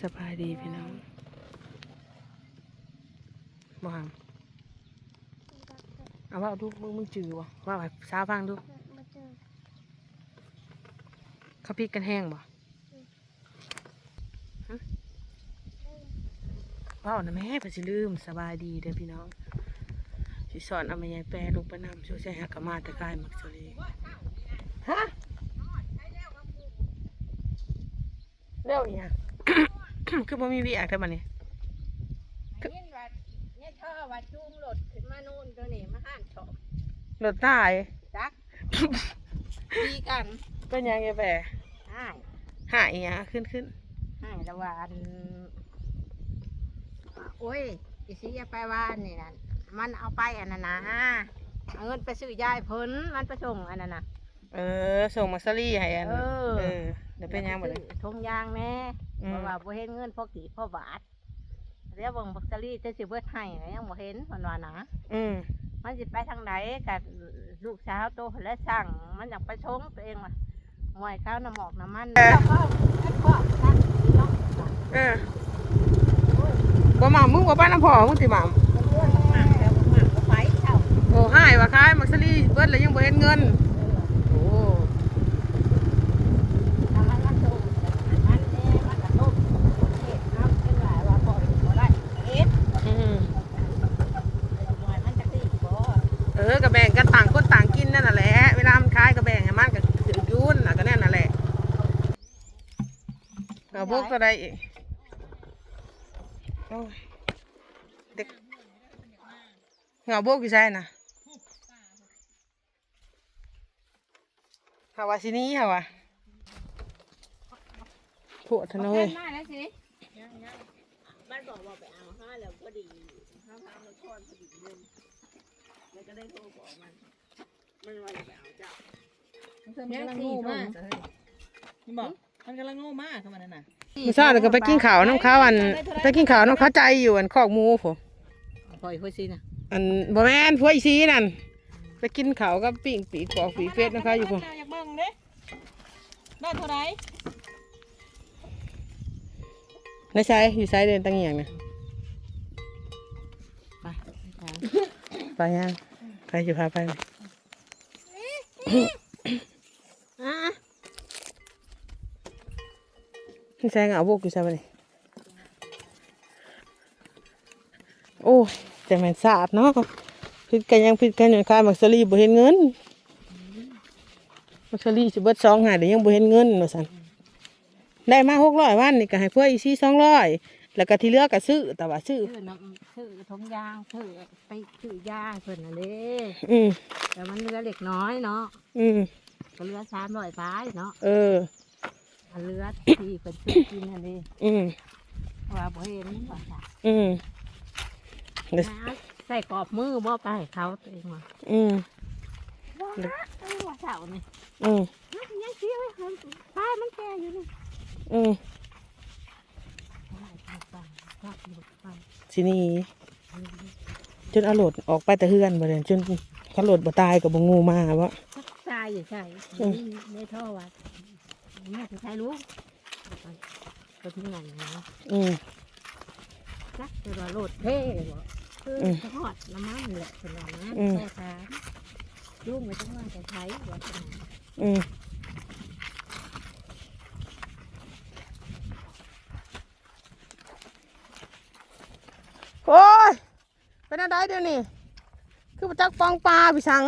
สบายดีพี่น้องบ่หาเอาว่าดูมึงมึงจือบ่ว่าให้สาวฟังดูเขาพริกกันแห้งบ่ะว้าวนะแม่เพอสิลืมสบายดีเด้อพี่น้องสิสอนเอาม่ยายแปรลงไประนำช่วยใช้หักกมาตะกายมักสลีฮะเร็วอีหยัง คือบ่มีวิอักแต่บัดนี้อันนี้ว่าเนี่ยเธอว่าจูงรถขึ้นมานู่นตัวนี้มาห้านชอบรถตายจักดีกันเป็นหยังยายแปรห้ายหายอีหยังขึ้นขึ้นห้ายละวาอันโอ้ยอีสิอย่าไปว่านี่นั่นมันเอาไปอันนั้นนะเอาเงินไปซื้อยายเพิ่นมันไปส่งอันนั้นนะเออ ส่งมักสลีให้อันเออเออเดี๋ยวเป็นหยังบ่ได้ซื้อทงยางแน่อืม เพราะว่าบ่เห็นเงินพอกี่พอบาทเรียกว่าบักซารี่จะสิเบิดให้ก็ยังบ่เห็นเพิ่นว่านะอืมมันสิไปทางไหนกับลูกสาวโตและสั่งมันอยากไปชงตัวเองว่ะหวยข้าวน้ำหมอกน้ำมันแล้วก็แล้วก็ตั้งเนาะเออบ่หม่ำมึงบ่ป้าน้ำพ่อมึงสิหม่ำมันเลื่อนมากแล้วมากก็ไปเช่าโอ้หายว่าคายมักซลี่เบิดแล้วยังบ่เห็นเงิน โอ้ ทำมันมันโตมันเน่มันกระตุ้มเฮ็ดน้ำเป็นหลายว่าพอบ่ได้เฮ็ด อืม หวยมันจะตีบ่ เออก็แบ่งกันต่างคนต่างกินนั่นน่ะแหละ เวลามันคายก็แบ่งให้มันก็ถือยุ่นน่ะก็แน่นน่ะแหละเอาพวกตัวใดอีกโอ้ยเด็กเหงาโบกอยู่ใช่น่ะหาว่าสิหนี้หาว่าปวดทะนุยมาแล้วสิมันบอกว่าไปเอาห้าแล้วก็ดีห้าพามันทอนพอดีเงิน แล้วก็ได้โทรบอกมัน มันว่าจะไปเอาเจ้ามันกำลังโง่มากเฮ้ยนี่บอกมันกำลังโง่มากเข้ามานั่นน่ะมื่อเช้าเราก็ไปกินข้าวน้ำข้าวอันไปกินข้าวน้ำข้าวใจอยู่อันคอกหมูผมปล่อยหัวซีนะอันบ่แม่นพวกอีซีนั่นไปกินข้าวกับปิ้งปีกปอกปีเป็ดนะคะอยู่ผมอยากเบิ่งเด้ได้เท่าไหรในไซอยู่ไซเดินตั้งเงียงนะไปไปยังใคร จะพาไปไหมนี่ไซก็เอาบุกอยู่ไซไปนี่โอ้ยแต่ม่นสะอาดเนาะผิดกันยังผิดกันอยู่คายมักซารีบ่เห็นเงินมักซารีสิเบิดสองหาเดี๋ยวยังบ่เห็นเงินว่าซั่นได้มาหกร้อยวันนี่ก็ให้เพื่ออีซี่สองร้อย แล้วก็ที่เหลือก็ซื้อแต่ว่าซื้อซื้อน้ำซื้อทงยางซื้อไปซื้อยาเพิ่นน่ะเด้อืมแต่มันเหลือเล็กน้อยเนาะอืมก็เหลือสามร้อยฟ้ายเนาะเออ อันเหลือที่เพิ่นซื้อกินนั่นเด้อืมเพราะว่าบ่เห็นว่าจ้ะอืม เดี๋ยวเอาใส่กรอบมือบ่ไปให้เขาตัวเองว่าอืมว้าเออว่าเจ้านี่อืมฮะยังเสียไว้เพิ่นป้ามันแก่อยู่นี่อืมเอาไป ไปไปไปทีนี้จนเอาโหลดออกไปแต่เฮือนบ่เดนจนเขาโหลดบ่ตายกับบ่งูมาวะใช่ใช่อืมนี่ในท่อวัดแม่จะใช้รู้ไปไปที่ไหนนะอืมจักจะว่าโลดเท่บ่คืออมทอดน้ำมันแหละเป็นว่านะอืมแค่ทานยุ่งไม่ต้องว่าจะใช้ว่าเป็นว่าอืมโอ้ย เป็นอะไรเดี๋ยวนี้คือมาจักปองปลาพี่สัง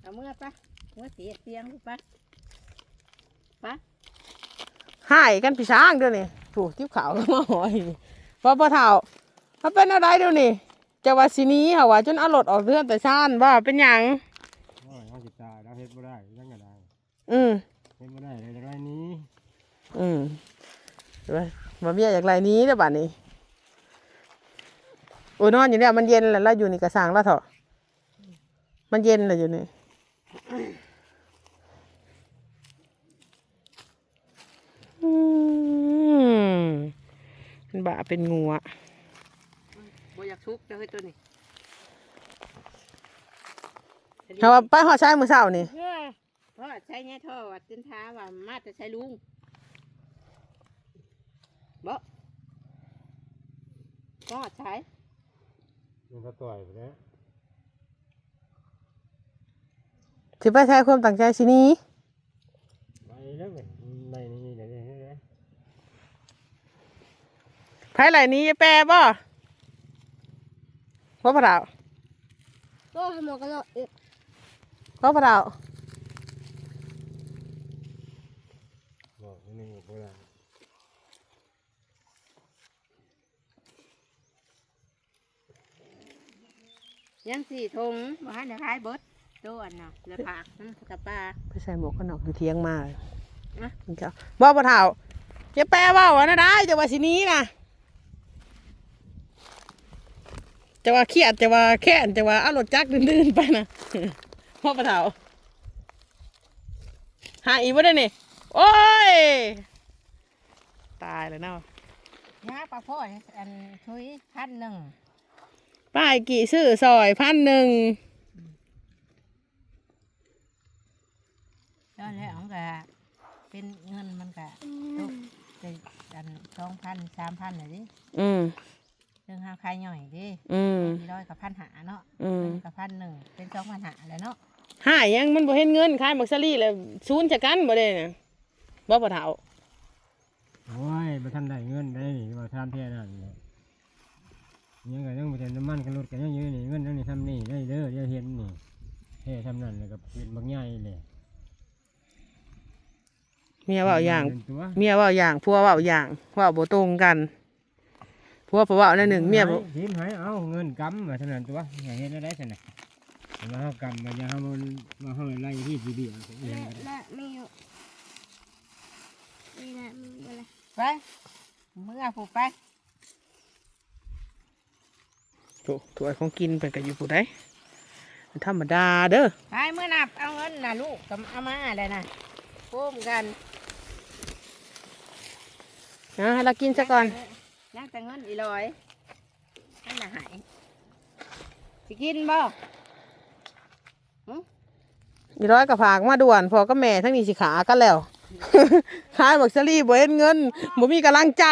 เอาเมื่อปะเมื่อเสียเตียงลูกปะหายกันพี่ช้างเดี๋ยวนี้ถูกจิ้วขาวก็มาหอยพอปะเท่าเขาเป็นอะไรเดี๋ยวนี้จะว่าสิหนี้เหรอว่าจนเอารถออกเรือนแต่ชานว่าเป็นหยังโอ้ยเขาสิตายแล้วเฮ็ดบ่ได้ยังไงได้อืมเฮ็ดบ่ได้เลยจากไรนี้ อืมว่ามาเมียอย่างไรนี้เด้อบัดนี้โอ้ ยนอนอยู่เนี่ยมันเย็นแหละแล้วอยู่ในกระสังแล้วเถอะมันเย็นแหละอยู่นี่มันบะเป็นงูอะบ่อยากทุกเด้ตัวนี้เอาว่าป้าหอใช้มือเสานี่เพราะใช้เนี่ยท่อวัดต้นท้าว่ามาจะใช้ลุงบ่ก็ใช้ มันก็ต่อยไปแล้วสิไปใช้ความตั้งใจสิหนี้ไปแล้วไงไปนี่เดี๋ยวนี้เดี๋ยวนี้ไผไหลหนี้แปรบ่พ่อพระดาวก็ทำหมวกกันน็อกเอ๊ะพ่อพระดาว บอกนี่บ่ได้ ยังสี่ทงมาให้เดี๋ยวขายเบิดตัวอันน่ะแล้วผักน้ำกับปลาไปใส่หมวกกันน็อกอยู่เทียงมานะเจ้าบ่พระดาวจะแปรเว่าอันนั้นได้จะว่าสิหนี้นะจะว่าเครียดจะว่าแค้นจะว่าเอารถจักรดื้นๆไปนะพ่อพระดาวหาอีกบ่ได้นี่โอ้ย ตายแล้วเนาะยาปลาพ่ออันทุยพันหนึ่ง ป้ายกี่ซื้อซอยพันหนึ่งแล้วแล้วมันก็เป็นเงินมันก็ตกเป็นอันสองพันสามพันเลยดิอืมเรื่องหาขายหน่อยดิอืมสี่ร้อยกับพันหาเนาะอืมกับพันหนึ่งเป็นสองพันหาแล้วเนาะหายยังมันบ่เห็นเงินขายมักซารี่แล้วศูนย์จากกันบ่ได้น่ะบ่ปะเฒ่าโอ้ยบ่ทันได้เงินได้นี่บ่ทันแท้นั่นเลย ยังก็ยังบ่ทันน้ำมันกันรถกันยังอยู่นี่เงินนั่นนี่ทำนี่ได้เด้อเดี๋ยวเห็นนี่แค่ทำนั่นแล้วก็เป็นบางใหญ่เลยเมียเว้าอย่าง เป็นตัวเมียเว้าอย่างผัวเว้าอย่างเว้าบ่ตรงกันผัวบ่เว้าในหนึ่งเมียบ่ทีมหายเอาเงินกำมาเท่านั้นตัวอย่าเห็นได้ซั่นน่ะมาเฮากำมาอย่าเฮามันมาเฮาไล่ที่สิเบี้ยเอาเองและก็ได้ และไม่อยู่นี่นะมีอะไรไปเมื่อผูกไป โถถ้วยของกินเพิ่นก็อยู่ผู้ใดธรรมดาเด้อไปเมื่อนับเอาเงินนะลูกกับเอามาเลยนะโค้มกันนะให้เรากินซะก่อนนั่งแต่เงินอีลอยนั่นน่ะหายสิกินบ่อีร้อยกับผากมาด่วนพอก็แม่ทั้งนี้สิขากันแล้วขายมักซารี่บ่เห็นเงินบ่มีกำลังใจ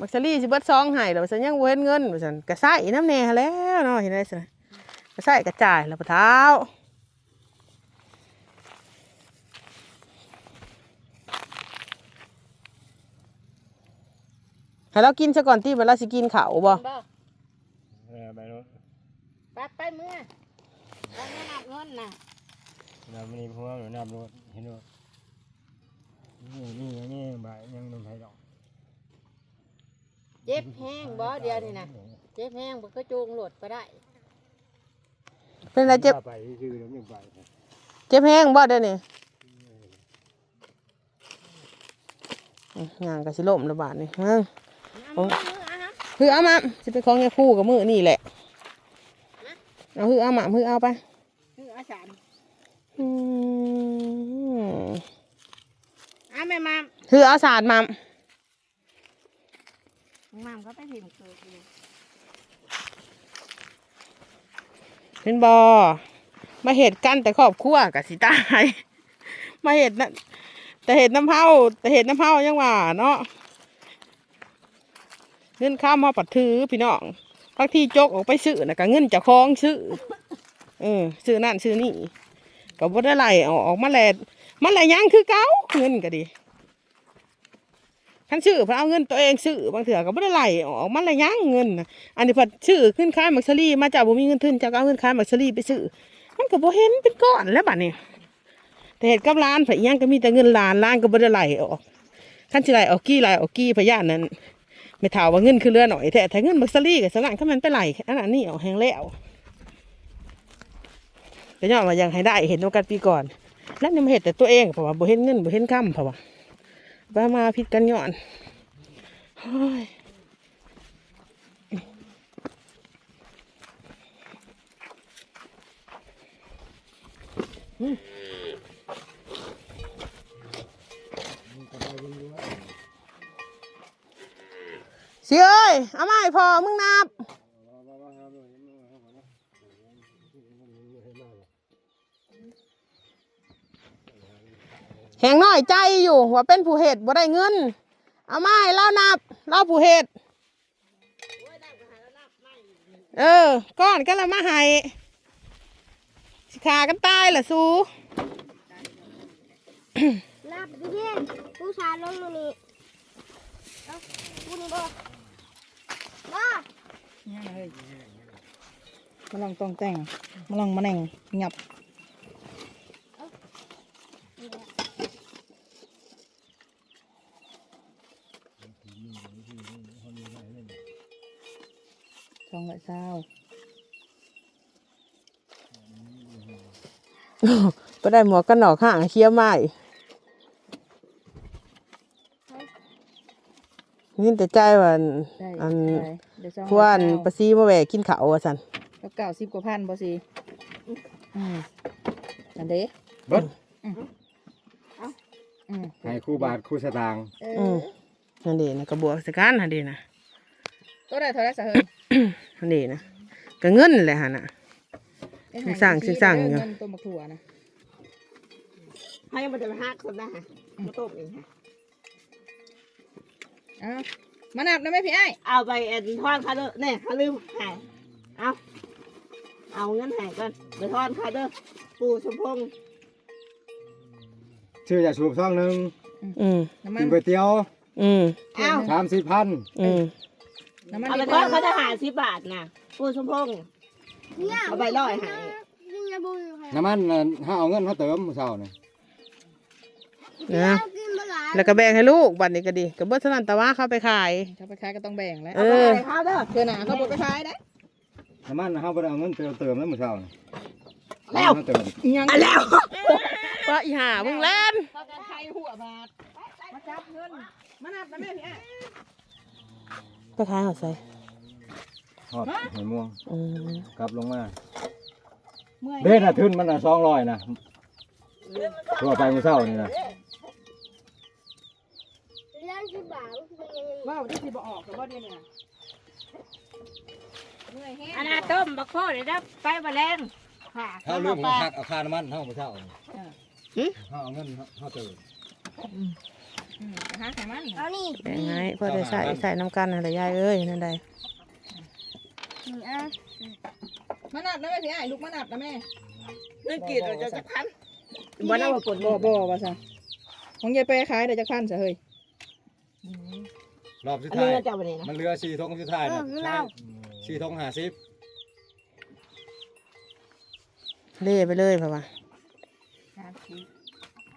มักซารี่สิเบิดซองให้แล้วฉันยังเวนเงินว่าซั่นก็ใส่น้ำแน่แล้วเนาะเห็นได้ซั่นะใส่กระจายแล้วปะเท้าให้เรากินซะก่อนที่เวลาสิกินเขาบ่ บ่ เออไปโน่น ไปไปเมื่อเอาเงินนับเงินน่ะ น้ำนี่พวกหนูน้ำรถเห็นรถนี่นี่นี่บ่ายยังนมไทยดอก เจ็บแห้งบ่เดียวนี่นะ เจ็บแห้งบ่ก็จูงหลดไปได้เป็นไรเจ็บไปชื่อเดี๋ยวยังไปเจ็บแห้งบ่เดี๋ยวนี้อื้องานก็สิล่มระบาดนี่เฮ้ยเอามือเอาฮะคือเอามาสิไปของแค่คู่กับมือนี่แหละ เอาคือเอามาคือเอาไปคืออาจารย์อืมเอาแม่มามคือเอาสาดมามามก็ไปถิ่มเกิด เป็นบอมาเหตุกันแต่ครอบครัวกับสิตายมาเหตุนะแต่เหตุน้ำเผาแต่เหตุน้ำเผายังว่าเนาะเงินข้ามมาปัดถือพี่น้องบางทีจกออกไปซื้อนะก็เงินจะคล้องซื้อเออซื้อนั่นซื้อนี่ก็บ่ได้ไล่เออกมาแลดมันแหละยังคือเก่าเงินก็ดี ท่านซื้อเพนเอาเงินตัวเองซื้อบางเถื่อก็บ่ได้ไหลออกมันละยังเงินนะอันนี้เพัดซื้อขึ้นค้ายมักซรี่มาจากบ่มีเงินทุนจากเอาเงินค้ายมักซรี่ไปซื้อมันก็บ่เห็นเป็นก้อนแล้วบัดนี้แต่เหตุกับร้านไผยังก็มีแต่เงินล้านล้านก็บ่ได้ไหลออกคันสิไล่ออกกี้ไหลออกกี้พยานนั้นไม่ถาว่าเงินคือเรือหน่อยแต่ถ้าเงินมักซรี่กับสนั่นก็มันไปไหลอันนั้นนี่เอาแห้งแล้วแต่ย้อนว่ายังให้ได้เห็นโอกาสปีก่อนแล้วนี่มาเห็นแต่ตัวเองเพราะว่าบ่เห็นเงินบ่เห็นคำเพราะว่า ไปมาผิดกันย้อนเฮ้ยเสียเอ้ยเอามาให้พอมึงนับ อแหงน้อยใจอยู่ว่าเป็นผู้เหตุบ่ได้เงิน เอามาให้เล่านับเล่าผู้เหตุเออ ก้อนก็ละมาให้สิขากันตายล่ะสูลาบดิเพื่อนผู้ชายลงตรงนี้เอ้าพูดนี่บ่บ่ยังเฮ้ยมาลองตองแต่งมาลองมาแหน่งหยับส องร้อยเศร้าก็ได้หมวกกันหนอกห่างเคี้ยวไม้นี่แต่ใจว่าได้อันได้เดี๋ยวสองพวกอันประซีมาแหวกกินเขาวว่าสันกับเก่าสิบกว่าพันบ่สิอืมอันเด้เบิดอืมให้คู่บาทคู่สตางค์เออือมนั่นเดนะกระบวกสกันนั่นเดนะก็ได้เท่าไรสะเฮ้ย นั่นเดนะก็เงินแหละฮะน่ะสิสั่งสิสั่งอยู่ เงินต้มบักถั่วนะให้มันจะไปหักคนนะฮะมาต้มเองฮะเอามานับนะแม่พี่ไอ้ายเอาไปแอนทอนคาเดอร์เนี่ยเขาลืมใหายเอาเอาเงินใหายก่อนไปทอนคาเดอร์ปูสมพงษ์ชื่ออยากสูบซองหนึ่งอืม น้ำมักินนก๋วยเตี๋ยวอืมเอาสามสิบพันอืม น้ำมันเอาไปดีทอนเขาจะหาสิบบาทนะปูสมพงษ์เนี่ยเอาไปร้อยหายกินยาบุญค่ะน้ำมันน่ะถ้าเอาเงินเขาเติมมื้อเช้านี่นะกินมาหลายแล้วก็แบ่งให้ลูกบัดนี้ก็ดีก็เบิดสนั่นแต่ว่าเขาไปขายเขาไปขายก็ต้องแบ่งแล้วเอเอาไปอให้เขาเด้อเพื่อหนาเขาบอกไปขายได้น้ำมันน่ะเขาบ่ได้เอาเงินเติมเติมแล้วมื้อเช้านี่แล้วเขาเติมยังอะแล้วว่าอีห่ามึงแล่นเขาจะใครหัวบาทมาจับเงินมานับนะแม่พี่ไอ้าย ไปขายเขาใส่ทอดหอยม่วงอืมกลับลงมาเมื่อยเด้น่ะทุนมันน่ะ200นะทั่วไปมื้อเช้านี่นะเลี้ยงที่บ่าวเป็นยังไงว่าวที่สิบออกแต่ว่าเดี๋ยวนี้นะเมื่อยแห้งอันนั้นต้มบักโคเดี๋ยวนะไปมาแรงค่ะถ้าลืมหักเอาค่าน้ำมันเฮามื้อเช้านี่หึเฮาเอาเงินเฮาเติม อืมไปหาไขมันเอานี่แบ่งให้เพื่อได้ใส่ใส่น้ำกันอะไรยายเอ้ยนั่นใดนี่อะมานับนะแม่พี่ไอ้ายลูกมานับนะแม่นึกกีดเราจะจะพันบ่ได้มาปวดบ่บ่ว่าซะของยายเป้ขายได้จักพันซะเฮ้ยรอบสุดอันท้านี้ยเราจะเอาไปไหนนะมันเหลือ4ทงสุดท้ายน่ะใช่4ทง50เล่ไปเลยพ่อว่า